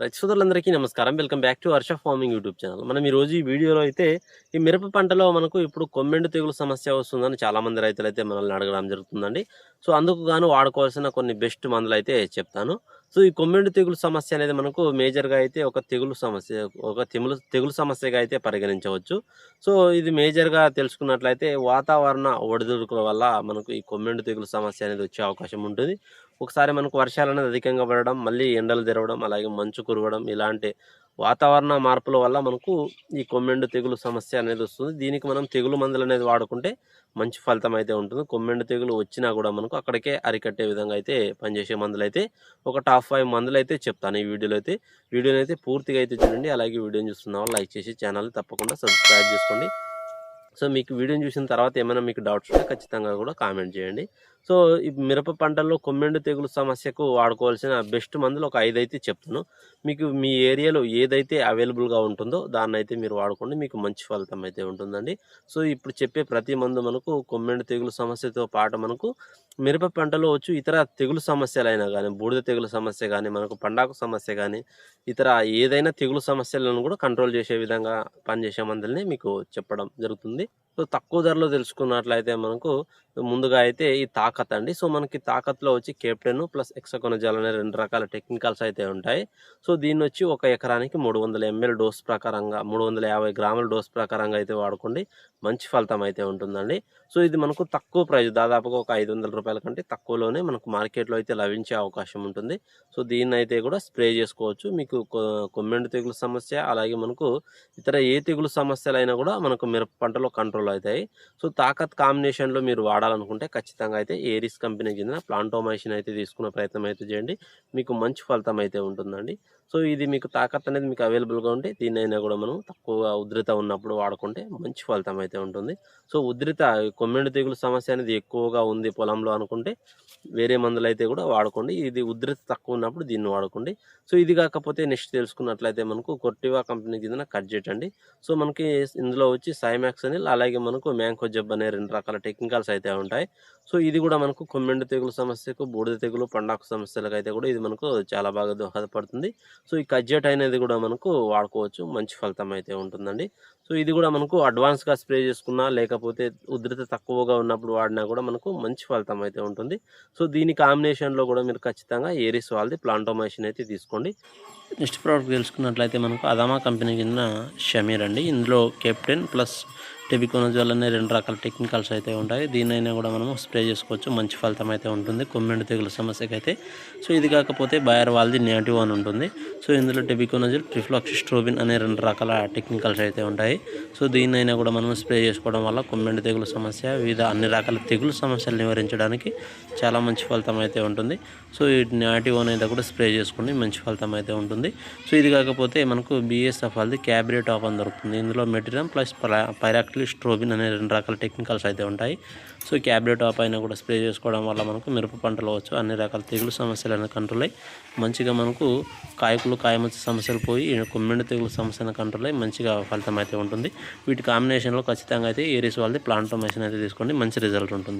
రైతు సోదరులందరికీ నమస్కారం. Welcome back to Varsha farming YouTube channel. మనం ఈరోజు రోజు ఈ వీడియోలో అయితే ఈ మిరప పంటలో మనకు ఇప్పుడు కొమ్మెండు తెగులు సమస్య వస్తుందని చాలామంది రైతులు అయితే మనల్ని అడగడం జరుగుతుందండి. సో అందుకు గాను వాడుకోవాల్సిన కొన్ని బెస్ట్ మందులు అయితే చెప్తాను. సో ఈ కొమ్మెండు తెగులు సమస్య అనేది మనకు మేజర్గా అయితే ఒక తెగులు సమస్య ఒక తెగులు తెగులు సమస్యగా అయితే పరిగణించవచ్చు. సో ఇది మేజర్గా తెలుసుకున్నట్లయితే వాతావరణ ఒడిదుడుకుల వల్ల మనకు ఈ కొమ్మెండు తెగులు సమస్య అనేది వచ్చే అవకాశం ఉంటుంది. ఒకసారి మనకు వర్షాలు అనేది అధికంగా పడడం మళ్ళీ ఎండలు తెరవడం అలాగే మంచు కురవడం ఇలాంటి వాతావరణ మార్పుల వల్ల మనకు ఈ కొమ్మెండు తెగులు సమస్య అనేది వస్తుంది. దీనికి మనం తెగులు మందులు అనేది వాడుకుంటే మంచి ఫలితం అయితే ఉంటుంది. కొమ్మెండు తెగులు వచ్చినా కూడా మనకు అక్కడికే అరికట్టే విధంగా అయితే పనిచేసే మందులు అయితే ఒక టాప్ ఫైవ్ మందులు అయితే చెప్తాను ఈ వీడియోలో అయితే. వీడియోని అయితే పూర్తిగా అయితే చూడండి. అలాగే వీడియోని చూస్తున్న లైక్ చేసి ఛానల్ తప్పకుండా సబ్స్క్రైబ్ చేసుకోండి. సో మీకు వీడియోని చూసిన తర్వాత ఏమైనా మీకు డౌట్స్ ఉంటే ఖచ్చితంగా కూడా కామెంట్ చేయండి. సో ఈ మిరప పంటల్లో కొమ్మెండు తెగులు సమస్యకు వాడుకోవాల్సిన బెస్ట్ మందులు ఒక ఐదు అయితే చెప్తాను మీకు మీ ఏరియాలో ఏదైతే అవైలబుల్గా ఉంటుందో దాన్ని అయితే మీరు వాడుకోండి. మీకు మంచి ఫలితం అయితే ఉంటుందండి. సో ఇప్పుడు చెప్పే ప్రతి మందు మనకు కొమ్మెండు తెగులు సమస్యతో పాటు మనకు మిరప పంటలో వచ్చు ఇతర తెగులు సమస్యలైనా కానీ బూడిద తెగులు సమస్య కానీ మనకు పండాకు సమస్య కానీ ఇతర ఏదైనా తెగులు సమస్యలను కూడా కంట్రోల్ చేసే విధంగా పనిచేసే మందులని మీకు చెప్పడం జరుగుతుంది. సో తక్కువ ధరలో తెలుసుకున్నట్లయితే మనకు ముందుగా అయితే ఈ తాకత్ అండి. సో మనకి తాకత్లో వచ్చి కెప్టెన్ ప్లస్ ఎక్సకొనజాల్ అనే రెండు రకాల టెక్నికల్స్ అయితే ఉంటాయి. సో దీన్ని వచ్చి ఒక ఎకరానికి మూడు వందల ఎంఎల్ డోస్ ప్రకారంగా మూడు వందల యాభై గ్రాముల డోస్ ప్రకారంగా అయితే వాడుకోండి. మంచి ఫలితం అయితే ఉంటుందండి. సో ఇది మనకు తక్కువ ప్రైస్ దాదాపుగా ఒక ఐదు వందల రూపాయల కంటే తక్కువలోనే మనకు మార్కెట్లో అయితే లభించే అవకాశం ఉంటుంది. సో దీన్ని అయితే కూడా స్ప్రే చేసుకోవచ్చు. మీకు కొమ్మెండు తెగులు సమస్య అలాగే మనకు ఇతర ఏ తెగులు సమస్యలైనా కూడా మనకు మిరప పంటలో కంట్రోల్ అవుతాయి. సో తాకత్ కాంబినేషన్లో మీరు వాడాలనుకుంటే ఖచ్చితంగా అయితే ఏరిస్ కంపెనీకి చెందిన ప్లాంటోమైషన్ అయితే తీసుకునే ప్రయత్నం అయితే చేయండి. మీకు మంచి ఫలితం అయితే ఉంటుందండి. సో ఇది మీకు తాకత్ అనేది మీకు అవైలబుల్గా ఉంటే దీన్నైనా కూడా మనం తక్కువ ఉధృత ఉన్నప్పుడు వాడుకుంటే మంచి ఫలితం అయితే ఉంటుంది. సో ఉధృత కొమ్మెండు తెగులు సమస్య అనేది ఎక్కువగా ఉంది పొలంలో అనుకుంటే వేరే మందులు అయితే కూడా వాడుకోండి. ఇది ఉధృత తక్కువ ఉన్నప్పుడు దీన్ని వాడుకోండి. సో ఇది కాకపోతే నెక్స్ట్ తెలుసుకున్నట్లయితే మనకు కొర్టివా కంపెనీకి చెందిన కడ్జెట్ అండి సో మనకి ఇందులో వచ్చి సైమాక్స్ అని అలాగే మనకు మ్యాంకో జబ్ అనే రెండు రకాల టెక్నికల్స్ అయితే ఉంటాయి. సో ఇది కూడా మనకు కొమ్మెండు తెగులు సమస్యకు బూడిద తెగులు పండాకు సమస్యలకు అయితే కూడా ఇది మనకు చాలా బాగా దోహదపడుతుంది. సో ఈ కజ్జెట్ అనేది కూడా మనకు వాడుకోవచ్చు. మంచి ఫలితం అయితే ఉంటుందండి. సో ఇది కూడా మనకు అడ్వాన్స్గా స్ప్రే చేసుకున్నా లేకపోతే ఉధృత తక్కువగా ఉన్నప్పుడు వాడినా కూడా మనకు మంచి ఫలితం అయితే ఉంటుంది. సో దీని కాంబినేషన్లో కూడా మీరు ఖచ్చితంగా ఏరిస్ వాళ్ళది ప్లాంటోమైషన్ అయితే తీసుకోండి. నెక్స్ట్ ప్రోడక్ట్ తెలుసుకున్నట్లయితే మనకు అదామా కంపెనీ కింద షమీర్ అండి. ఇందులో కెప్టెన్ ప్లస్ టెబికోనజోల్ అనే రెండు రకాల టెక్నికల్స్ అయితే ఉంటాయి. దీనైనా కూడా మనము స్ప్రే చేసుకోవచ్చు. మంచి ఫలితం అయితే ఉంటుంది. కొమ్మెండు తెగుల సమస్యకి అయితే సో ఇది కాకపోతే బయర్ వాళ్ళది నెగిటివ్ అని ఉంటుంది. సో ఇందులో టెబికోనజోల్ ట్రిఫ్లాక్సిస్ట్రోబిన్ అనే రెండు రకాల టెక్నికల్స్ అయితే ఉంటాయి. సో దీన్నైనా కూడా మనం స్ప్రే చేసుకోవడం వల్ల కొమ్మెండు తెగుల సమస్య వివిధ అన్ని రకాల తెగులు సమస్యలు నివారించడానికి చాలా మంచి ఫలితం అయితే ఉంటుంది. సో ఈ నాటివ్ అయితే కూడా స్ప్రే చేసుకోండి మంచి ఫలితం అయితే ఉంటుంది. సో ఇది కాకపోతే మనకు బిఎస్ఎఫ్ వాళ్ళది క్యాబ్రే టాప్ అని దొరుకుతుంది. ఇందులో మెటీరియల్ ప్లస్ పైరాక్టిల్ స్ట్రోబిన్ అనే రెండు రకాల టెక్నికల్స్ అయితే ఉంటాయి. సో క్యాబ్రే టాప్ అయినా కూడా స్ప్రే చేసుకోవడం వల్ల మనకు మిరప పంటలు వచ్చు అన్ని రకాల తెగులు సమస్యలు అనేది కంట్రోల్ అయ్యి మంచిగా మనకు కాయకులు కాయమచ్చ సమస్యలు పోయి కొమ్మెండు తెగులు సమస్యను కంట్రోల్ అయ్యి మంచిగా ఫలితం అయితే ఉంటుంది. వీటి కాంబినేషన్లో ఖచ్చితంగా అయితే ఏరిస్ వాళ్ళది ప్లాంటోమేషన్ అయితే తీసుకోండి. మంచి రిజల్ట్ ఉంటుంది.